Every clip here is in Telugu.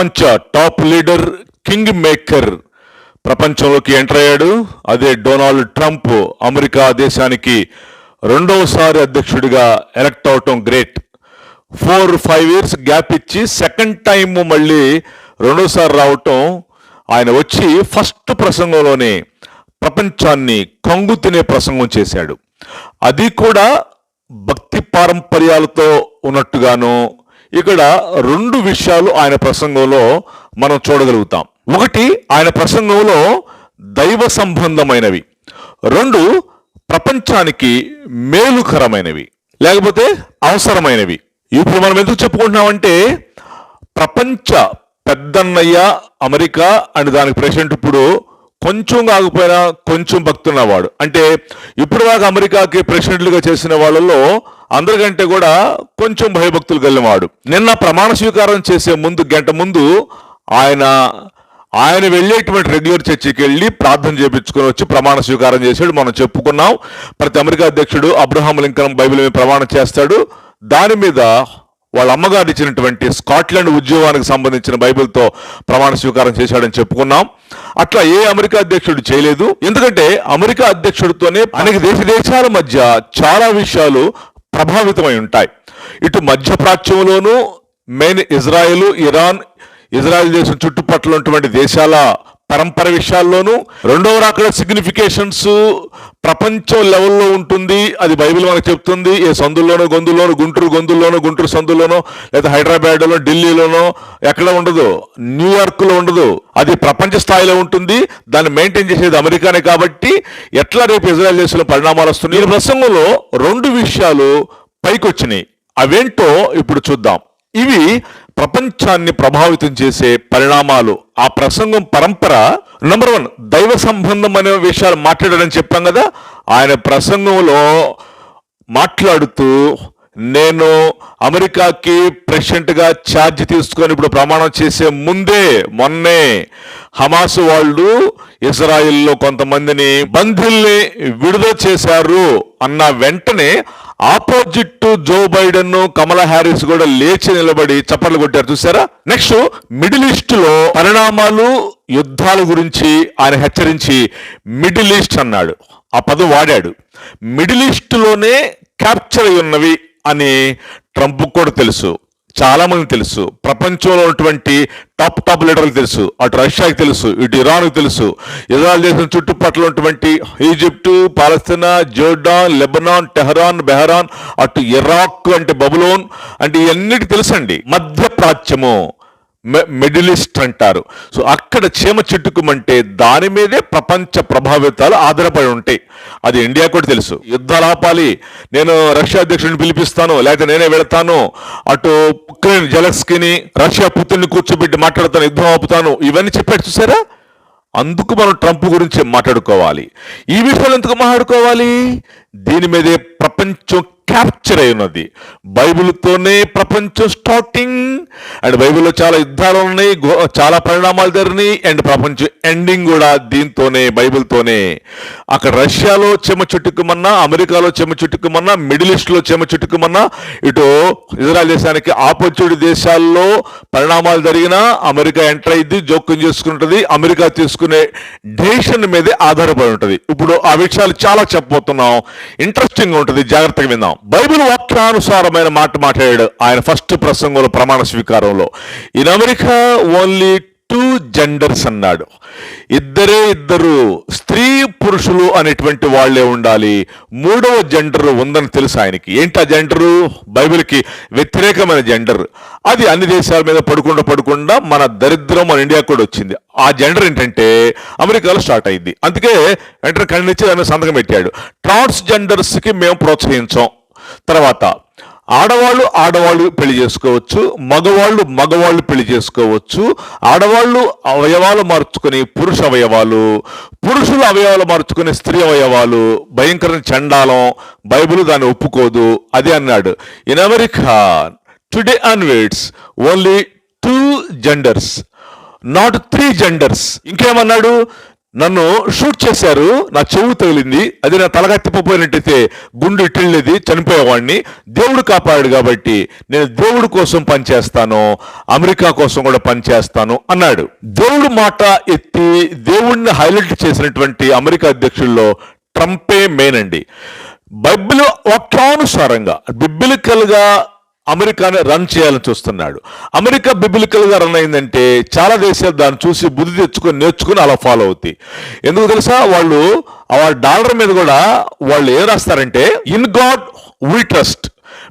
ప్రపంచ టాప్ లీడర్ కింగ్ మేకర్ ప్రపంచంలోకి ఎంటర్ అయ్యాడు. అదే డొనాల్డ్ ట్రంప్ అమెరికా దేశానికి రెండవసారి అధ్యక్షుడిగా ఎలక్ట్ అవటం great. Four five years gap ఇచ్చి సెకండ్ టైం మళ్ళీ రెండోసారి రావటం ఆయన వచ్చి ఫస్ట్ ప్రసంగంలోనే ప్రపంచాన్ని కంగు తినే ప్రసంగం చేశాడు. అది కూడా భక్తి పారంపర్యాలతో ఉన్నట్టుగాను ఇక్కడ రెండు విషయాలు ఆయన ప్రసంగంలో మనం చూడగలుగుతాం. ఒకటి ఆయన ప్రసంగంలో దైవ సంబంధమైనవి. రెండు ప్రపంచానికి మేలుకరమైనవి. లేకపోతే అవసరమైనవి. ఇప్పుడు మనం ఎందుకు చెప్పుకుంటున్నామంటే ప్రపంచ పెద్దన్నయ్య అమెరికా అండ్ దానికి ప్రెసిడెంట్ ఇప్పుడు కొంచెం కాకపోయినా కొంచెం భక్తున్నవాడు. అంటే ఇప్పుడు దాకా అమెరికాకి ప్రెసిడెంట్లుగా చేసిన వాళ్ళలో అందరికంటే కూడా కొంచెం భయభక్తులు కలిగినవాడు నిన్న ప్రమాణ స్వీకారం చేసే ముందు గంట ముందు ఆయన ఆయన వెళ్ళేటువంటి రెగ్యులర్ చర్చికి వెళ్ళి ప్రార్థన చేపించుకొని వచ్చి ప్రమాణ స్వీకారం చేశాడు. మనం చెప్పుకున్నాం ప్రతి అమెరికా అధ్యక్షుడు అబ్రహాం లింకన్ బైబిల్ మీద ప్రమాణం చేస్తాడు. దాని మీద వాళ్ళ అమ్మగారు ఇచ్చినటువంటి స్కాట్లాండ్ ఉద్యోగానికి సంబంధించిన బైబిల్తో ప్రమాణ స్వీకారం చేశాడని చెప్పుకున్నాం. అట్లా ఏ అమెరికా అధ్యక్షుడు చేయలేదు. ఎందుకంటే అమెరికా అధ్యక్షుడితోనే అనేక దేశ దేశాల మధ్య చాలా విషయాలు ప్రభావితమై ఉంటాయి. ఇటు మధ్యప్రాచ్యంలోనూ మెయిన్ ఇజ్రాయెల్ ఇరాన్ ఇజ్రాయెల్ దేశం చుట్టుపక్కల ఉన్నటువంటి దేశాల పరంపర విషయాల్లోనూ రెండవ రాకడ సిగ్నిఫికేషన్స్ ప్రపంచం లెవెల్లో ఉంటుంది. అది బైబిల్ మనకు చెప్తుంది. ఏ సందుల్లోనో గొంతుల్లోనో గుంటూరు గొంతుల్లోనో గుంటూరు సందుల్లోనో లేదా హైదరాబాద్లో ఢిల్లీలోనో ఎక్కడ ఉండదు. న్యూయార్క్లో ఉండదు. అది ప్రపంచ స్థాయిలో ఉంటుంది. దాన్ని మెయింటైన్ చేసేది అమెరికానే కాబట్టి ఎట్లా రేపు ఇజ్రాయల్ దేశంలో పరిణామాలు వస్తున్నాయి ఈ ప్రసంగంలో రెండు విషయాలు పైకొచ్చినాయి. అవేంటో ఇప్పుడు చూద్దాం. ఇవి ప్రపంచాన్ని ప్రభావితం చేసే పరిణామాలు. ఆ ప్రసంగం పరంపర నంబర్ వన్ దైవ సంబంధం అనే విషయాలు మాట్లాడాలని చెప్పాం కదా. ఆయన ప్రసంగంలో మాట్లాడుతూ నేను అమెరికాకి ప్రెసిడెంట్గా ఛార్జ్ తీసుకొని ఇప్పుడు ప్రమాణం చేసే ముందే మొన్నే హమాస్ వాళ్ళు ఇజ్రాయిల్లో కొంతమందిని బంధుల్ని విడుదల చేశారు అన్న వెంటనే opposite Joe Biden Kamala Harris కూడా లేచి నిలబడి చప్పట్లు కొట్టారు. చూసారా? నెక్స్ట్ మిడిల్ ఈస్ట్లో పరిణామాలు యుద్ధాల గురించి ఆయన హెచ్చరించి మిడిల్ ఈస్ట్ అన్నాడు. ఆ పదం వాడాడు. మిడిల్ ఈస్ట్లోనే క్యాప్చర్ అయి ఉన్నవి అని ట్రంప్ కూడా తెలుసు. చాలామంది తెలుసు. ప్రపంచంలో ఉన్నటువంటి టాప్ టాప్ లీడర్లు తెలుసు. అటు రష్యాకి తెలుసు. ఇటు ఇరాన్కి తెలుసు. ఇజ్రాయల్ దేశం చుట్టుపక్కల ఉన్నటువంటి ఈజిప్టు పాలస్తీనా జోర్డాన్ లెబనాన్ టెహరాన్ బెహరాన్ అటు ఇరాక్ అంటే బబులోన్. అంటే ఇవన్నిటి తెలుసండి. మధ్య ప్రాచ్యము. మిడిల్ ఈస్ట్ అంటారు. సో అక్కడ చీమ చిట్టుకుమంటే దాని మీదే ప్రపంచ ప్రభావితాలు ఆధారపడి ఉంటాయి. అది ఇండియా కూడా తెలుసు. యుద్ధాలు ఆపాలి. నేను రష్యా అధ్యక్షుడిని పిలిపిస్తాను లేకపోతే నేనే వెళతాను. అటు ఉక్రెయిన్ జలస్కిని రష్యా పుత్రుని కూర్చోబెట్టి మాట్లాడతాను యుద్ధం ఆపుతాను. ఇవన్నీ చెప్పాడు చూసారా? అందుకు మనం ట్రంప్ గురించి మాట్లాడుకోవాలి. ఈ విషయాలు ఎందుకు మాట్లాడుకోవాలి? దీని మీదే ప్రపంచం క్యాప్చర్ అయి ఉన్నది బైబిల్తోనే ప్రపంచం స్టార్టింగ్ అండ్ బైబిల్లో చాలా యుద్ధాలు ఉన్నాయి చాలా పరిణామాలు జరిగినాయి అండ్ ప్రపంచం ఎండింగ్ కూడా దీంతోనే బైబిల్తోనే. అక్కడ రష్యాలో చెమ చుట్టుకుమన్నా అమెరికాలో చెమ చుట్టుకుమన్నా మిడిల్ ఈస్ట్లో చెమ చుట్టుకుమన్నా ఇటు ఇజ్రాయల్ దేశానికి ఆపోజిట్ దేశాల్లో పరిణామాలు జరిగినా అమెరికా ఎంటర్ అయింది జోక్యం చేసుకుంటుంది అమెరికా తీసుకునే డెసిషన్ మీదే ఆధారపడి ఉంటుంది. ఇప్పుడు ఆ విషయాలు చాలా చెప్పబోతున్నాం. ఇంట్రెస్టింగ్ ఉంటుంది జాగ్రత్తగా విందాం. బైబిల్ వాక్యానుసారమైన మాట మాట్లాడాడు ఆయన ఫస్ట్ ప్రసంగంలో ప్రమాణ స్వీకారంలో. In America only two genders అన్నాడు. ఇద్దరే ఇద్దరు స్త్రీ పురుషులు అనేటువంటి వాళ్ళే ఉండాలి. మూడవ జెండర్ ఉందని తెలుసు ఆయనకి. ఏంటి ఆ జెండరు? బైబిల్కి వ్యతిరేకమైన జెండర్. అది అన్ని దేశాల మీద పడుకుండా పడకుండా మన దరిద్రం మన ఇండియా కూడా వచ్చింది. ఆ జెండర్ ఏంటంటే అమెరికాలో స్టార్ట్ అయింది. అందుకే వెంటనే ఖండించి దాన్ని సంతకం పెట్టాడు. ట్రాన్స్ జెండర్స్కి మేము ప్రోత్సహించాం. తర్వాత ఆడవాళ్ళు ఆడవాళ్ళు పెళ్ళి చేసుకోవచ్చు మగవాళ్ళు మగవాళ్ళు పెళ్ళి చేసుకోవచ్చు. ఆడవాళ్ళు అవయవాలు మార్చుకుని పురుష అవయవాలు పురుషులు అవయవాలు మార్చుకుని స్త్రీ అవయవాలు భయంకర చండాలం బైబిల్ దాన్ని ఒప్పుకోదు. అది అన్నాడు. In America today onwards only two genders not three genders ఇంకేమన్నాడు? నన్ను షూట్ చేశారు నా చెవు తగిలింది అది నా తలగా తిప్పపోయినట్టయితే గుండు ఇట్టిళ్ళేది చనిపోయేవాడిని. దేవుడు కాపాడాడు కాబట్టి నేను దేవుడు కోసం పనిచేస్తాను అమెరికా కోసం కూడా పనిచేస్తాను అన్నాడు. దేవుడు మాట ఎత్తి దేవుడిని హైలైట్ చేసినటువంటి అమెరికా అధ్యక్షుల్లో ట్రంపే మెయిన్ అండి. బైబిల్ వాక్యానుసారంగా బిబ్బిలికల్గా అమెరికాని రన్ చేయాలని చూస్తున్నాడు. అమెరికా బిబిలికల్గా రన్ అయిందంటే చాలా దేశాలు దాన్ని చూసి బుద్ధి తెచ్చుకొని నేర్చుకుని అలా ఫాలో అవుతాయి. ఎందుకు తెలుసా? వాళ్ళు ఆ డాలర్ మీద కూడా వాళ్ళు ఏం రాస్తారంటే ఇన్ గాడ్ వీ ట్రస్ట్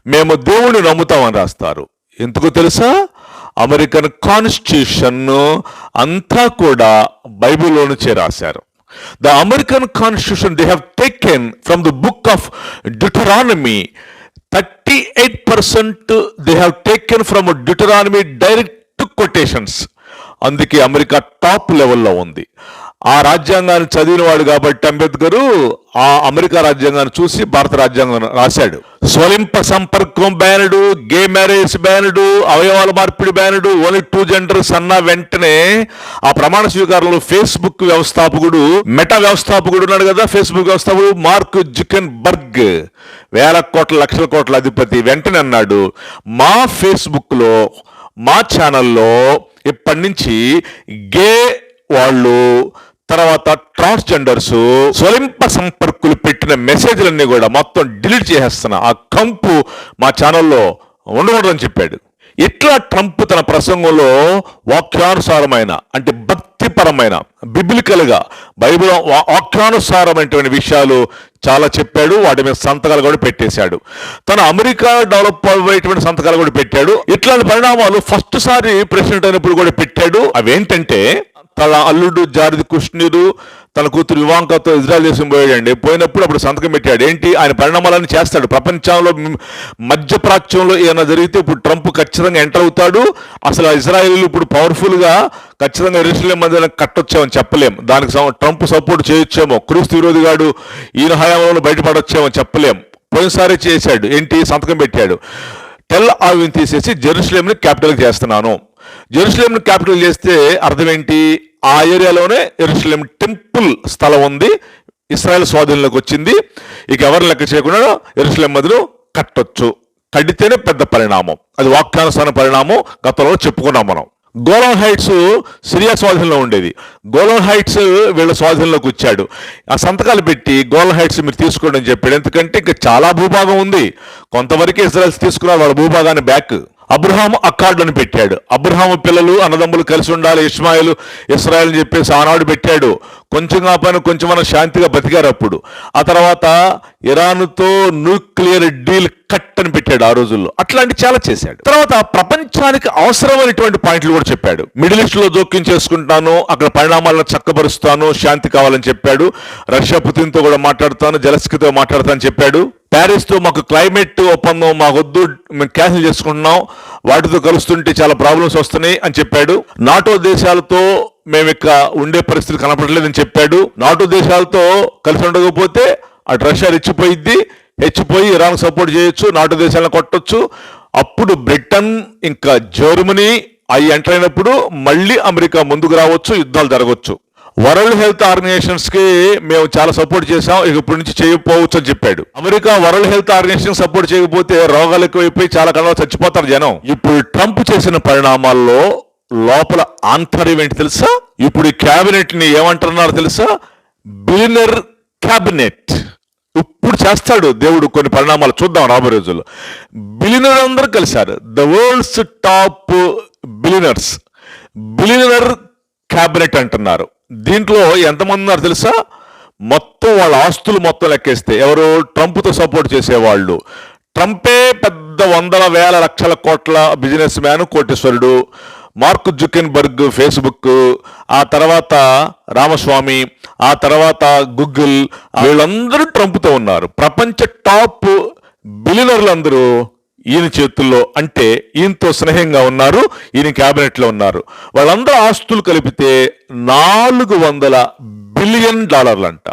మేము దేవుణ్ణి నమ్ముతామని రాస్తారు. ఎందుకు తెలుసా? అమెరికన్ కాన్స్టిట్యూషన్ అంతా కూడా బైబిల్లో నుంచే రాశారు the American constitution they have taken from the book of book of Deuteronomy 38% they have taken from Deuteronomy direct quotations. అందుకే అమెరికా టాప్ లెవెల్లో ఉంది ఆ రాజ్యాంగాన్ని చదివినవాడు కాబట్టి అంబేద్కర్ ఆ అమెరికా రాజ్యాంగాన్ని చూసి భారత రాజ్యాంగం రాశాడు. స్వలింప సంపర్కం బ్యానుడు గే మ్యారేజ్ బ్యానుడు అవయవాల మార్పిడి బ్యానుడు ఓన్లీ టూ జెండర్స్ అన్న వెంటనే ఆ ప్రమాణ స్వీకారంలో ఫేస్బుక్ వ్యవస్థాపకుడు మెటా వ్యవస్థాపకుడు ఉన్నాడు కదా ఫేస్బుక్ వ్యవస్థాపకుడు మార్క్ జుకెన్ బర్గ్ వేల కోట్ల లక్షల కోట్ల అధిపతి. వెంటనే అన్నాడు మా ఫేస్బుక్లో మా ఛానల్లో ఇప్పటి నుంచి గే వాళ్ళు తర్వాత ట్రాన్స్జెండర్స్ స్వలింప సంపర్కులు పెట్టిన మెసేజ్లన్నీ కూడా మొత్తం డిలీట్ చేసేస్తున్నా ఆ కంపు మా ఛానల్లో ఉండకూడదని చెప్పాడు. ఇట్లా ట్రంప్ తన ప్రసంగంలో వాక్యానుసారమైన అంటే భక్తిపరమైన బిబిలికల్గా బైబిల్ వాక్యానుసారమైనటువంటి విషయాలు చాలా చెప్పాడు. వాటి మీద సంతకాలు కూడా పెట్టేశాడు. తన అమెరికా డెవలప్ అయ్యేటువంటి సంతకాలు కూడా పెట్టాడు. ఇట్లాంటి పరిణామాలు ఫస్ట్ సారి ప్రెసిడెంట్ అయినప్పుడు కూడా పెట్టాడు. అవేంటంటే తన అల్లుడు జారిది కుష్ణీరు తన కూతురు వివాంకతో ఇజ్రాయల్ దేశం పోయాడండి. పోయినప్పుడు అప్పుడు సంతకం పెట్టాడు. ఏంటి? ఆయన పరిణామాలన్నీ చేస్తాడు. ప్రపంచంలో మధ్య మధ్యప్రాచ్యంలో ఏమైనా జరిగితే ఇప్పుడు ట్రంప్ ఖచ్చితంగా ఎంటర్ అవుతాడు. అసలు ఆ ఇజ్రాయెల్ ఇప్పుడు పవర్ఫుల్గా ఖచ్చితంగా ఎరుసలేం మధ్య కట్టొచ్చామని చెప్పలేం. దానికి ట్రంప్ సపోర్ట్ చేయొచ్చేమో. క్రీస్తు విరోధిగాడు ఈయన హయాంలో బయటపడొచ్చేమో చెప్పలేం. పోయినసారి చేశాడు. ఏంటి? సంతకం పెట్టాడు. టెల్ ఆవిని తీసేసి జెరూసలేంని క్యాపిటల్ చేస్తున్నాను. జెరూసలేంని క్యాపిటల్ చేస్తే అర్థం ఏంటి? ఆ ఏరియాలోనే ఎరుసలేం టెంపుల్ స్థలం ఉంది. ఇస్రాయల్ స్వాధీనంలోకి వచ్చింది. ఇక ఎవరు లెక్క చేయకుండా ఎరుసలేం మధులు కట్టొచ్చు. కడితేనే పెద్ద పరిణామం. అది వాక్యానుసార పరిణామం. గతంలో చెప్పుకున్నాం మనం. గోలన్ హైట్స్ సిరియా స్వాధీనంలో ఉండేది. గోలన్ హైట్స్ వీళ్ళ స్వాధీనంలోకి వచ్చాడు. ఆ సంతకాలు పెట్టి గోలన్ హైట్స్ మీరు తీసుకోండి అని చెప్పాడు. ఎందుకంటే ఇంకా చాలా భూభాగం ఉంది. కొంతవరకే ఇజ్రాయల్స్ తీసుకున్నారు వాళ్ళ భూభాగాన్ని బ్యాక్. అబ్రహాం అక్కార్డ్ అని పెట్టాడు. అబ్రహాము పిల్లలు అన్నదమ్ములు కలిసి ఉండాలి. ఇస్మాయిల్ ఇస్రాయల్ అని చెప్పేసి ఆనాడు పెట్టాడు. కొంచెం కాపాను కొంచెం మనం శాంతిగా బతికారు అప్పుడు. ఆ తర్వాత ఇరాన్తో న్యూక్లియర్ డీల్ కట్ అని పెట్టాడు ఆ రోజుల్లో. అట్లాంటి చాలా చేశాడు. తర్వాత ప్రపంచానికి అవసరమైనటువంటి పాయింట్లు కూడా చెప్పాడు. మిడిల్ ఈస్ట్లో జోక్యం చేసుకుంటాను అక్కడ పరిణామాలను చక్కబరుస్తాను శాంతి కావాలని చెప్పాడు. రష్యా పుతిన్తో కూడా మాట్లాడతాను జలస్కితో మాట్లాడతాను చెప్పాడు. ప్యారిస్తో మాకు క్లైమేట్ ఒప్పందం మాకు వద్దు మేము క్యాన్సిల్ చేసుకుంటున్నాం వాటితో కలుస్తుంటే చాలా ప్రాబ్లమ్స్ వస్తున్నాయి అని చెప్పాడు. నాటో దేశాలతో మేము ఇక ఉండే పరిస్థితి కనపడలేదని చెప్పాడు. నాటో దేశాలతో కలిసి ఉండకపోతే అటు రష్యా రెచ్చిపోయిద్ది హెచ్చిపోయి ఇరాన్ సపోర్ట్ చేయొచ్చు నాటో దేశాలను కొట్టొచ్చు. అప్పుడు బ్రిటన్ ఇంకా జర్మనీ అవి ఎంటర్ అయినప్పుడు మళ్ళీ అమెరికా ముందుకు రావచ్చు యుద్ధాలు జరగవచ్చు. వరల్డ్ హెల్త్ ఆర్గనైజేషన్స్కి మేము చాలా సపోర్ట్ చేసాం ఇక ఇప్పటి నుంచి చేయకపోవచ్చు అని చెప్పాడు. America World Health Organization support చేయకపోతే రోగాలు ఎక్కువైపోయి చాలా కళలో చచ్చిపోతారు జనం. ఇప్పుడు ట్రంప్ చేసిన పరిణామాల్లో లోపల ఆంతర్యం ఏంటి తెలుసా? ఇప్పుడు ఈ క్యాబినెట్ని ఏమంటున్నారు తెలుసా? Billionaire cabinet. ఇప్పుడు చేస్తాడు దేవుడు కొన్ని పరిణామాలు. చూద్దాం రాబోయే రోజుల్లో. బిలినర్ అందరూ కలిశారు. The world's top billionaires billionaire cabinet అంటున్నారు. దీంట్లో ఎంతమంది ఉన్నారు తెలుసా? మొత్తం వాళ్ళ ఆస్తులు మొత్తం లెక్కేస్తే ఎవరు? ట్రంప్తో సపోర్ట్ చేసేవాళ్ళు. ట్రంపే పెద్ద వందల వేల లక్షల కోట్ల బిజినెస్ మ్యాన్ కోటేశ్వరుడు. మార్క్ జుకెన్బర్గ్ ఫేస్బుక్ ఆ తర్వాత రామస్వామి ఆ తర్వాత గూగుల్ వీళ్ళందరూ ట్రంప్తో ఉన్నారు. ప్రపంచ టాప్ బిలినర్లందరూ ఈయన చేతుల్లో అంటే ఈయనతో స్నేహంగా ఉన్నారు ఈయన క్యాబినెట్లో ఉన్నారు. వాళ్ళందరూ ఆస్తులు కలిపితే నాలుగు వందల బిలియన్ డాలర్లు అంట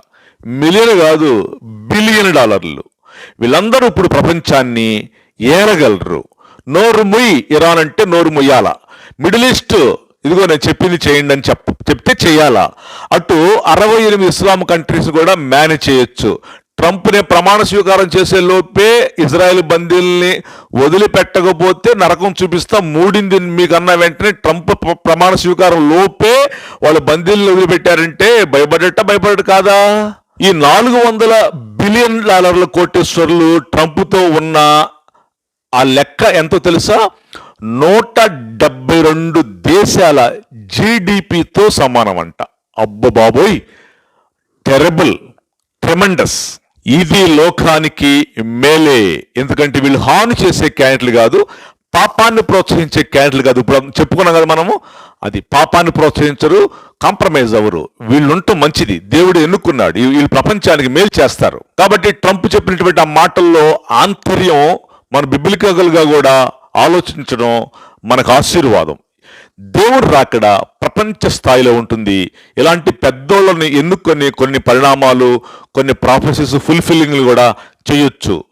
మిలియన్ కాదు బిలియన్ డాలర్లు. వీళ్ళందరూ ఇప్పుడు ప్రపంచాన్ని ఏరగలరు. నోరు ముయ్ ఇరాన్ అంటే నోరు ముయ్యాల. మిడిల్ ఈస్ట్ ఇదిగో నేను చెప్పింది చేయండి అని చెప్ చెప్తే చేయాలా? అటు అరవై ఎనిమిది ఇస్లాం కంట్రీస్ కూడా మేనేజ్ చేయొచ్చు. ట్రంప్ని ప్రమాణ స్వీకారం చేసే లోపే ఇజ్రాయెల్ బందీల్ని వదిలిపెట్టకపోతే నరకం చూపిస్తా మూడింది మీకన్న వెంటనే ట్రంప్ ప్రమాణ స్వీకారం లోపే వాళ్ళ బందీల్ని వదిలిపెట్టారంటే భయపడట భయపడట కాదా? ఈ నాలుగు వందల బిలియన్ డాలర్ల కోటేశ్వర్లు ట్రంప్తో ఉన్న ఆ లెక్క ఎంతో తెలుసా? నూట డెబ్బై రెండు దేశాల జీడిపితో సమానం అంట అబ్బ బాబోయ్ టెరబుల్ ట్రెమండస్. ఇది లోకానికి మేలే. ఎందుకంటే వీళ్ళు హాని చేసే క్యాండిడేట్లు కాదు పాపాన్ని ప్రోత్సహించే క్యాండిడేట్లు కాదు. ఇప్పుడు చెప్పుకున్నాం కదా మనము అది పాపాన్ని ప్రోత్సహించరు కాంప్రమైజ్ అవ్వరు. వీళ్ళుంటూ మంచిది. దేవుడు ఎన్నుకున్నాడు. వీళ్ళు ప్రపంచానికి మేలు చేస్తారు. కాబట్టి ట్రంప్ చెప్పినటువంటి ఆ మాటల్లో ఆంతర్యం మన biblical కూడా ఆలోచించడం మనకు ఆశీర్వాదం. దేవుడు రాకడ ప్రపంచ స్థాయిలో ఉంటుంది. ఇలాంటి పెద్దోళ్ళని ఎన్నుకొని కొన్ని పరిణామాలు కొన్ని ప్రాఫెసెస్ ఫుల్ఫిల్లింగ్లు కూడా చేయొచ్చు.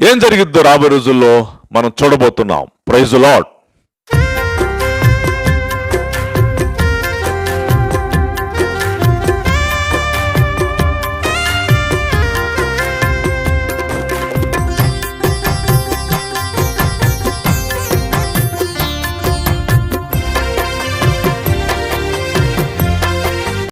ఏం జరిగిద్దో రాబోయే రోజుల్లో మనం చూడబోతున్నాం. Praise lot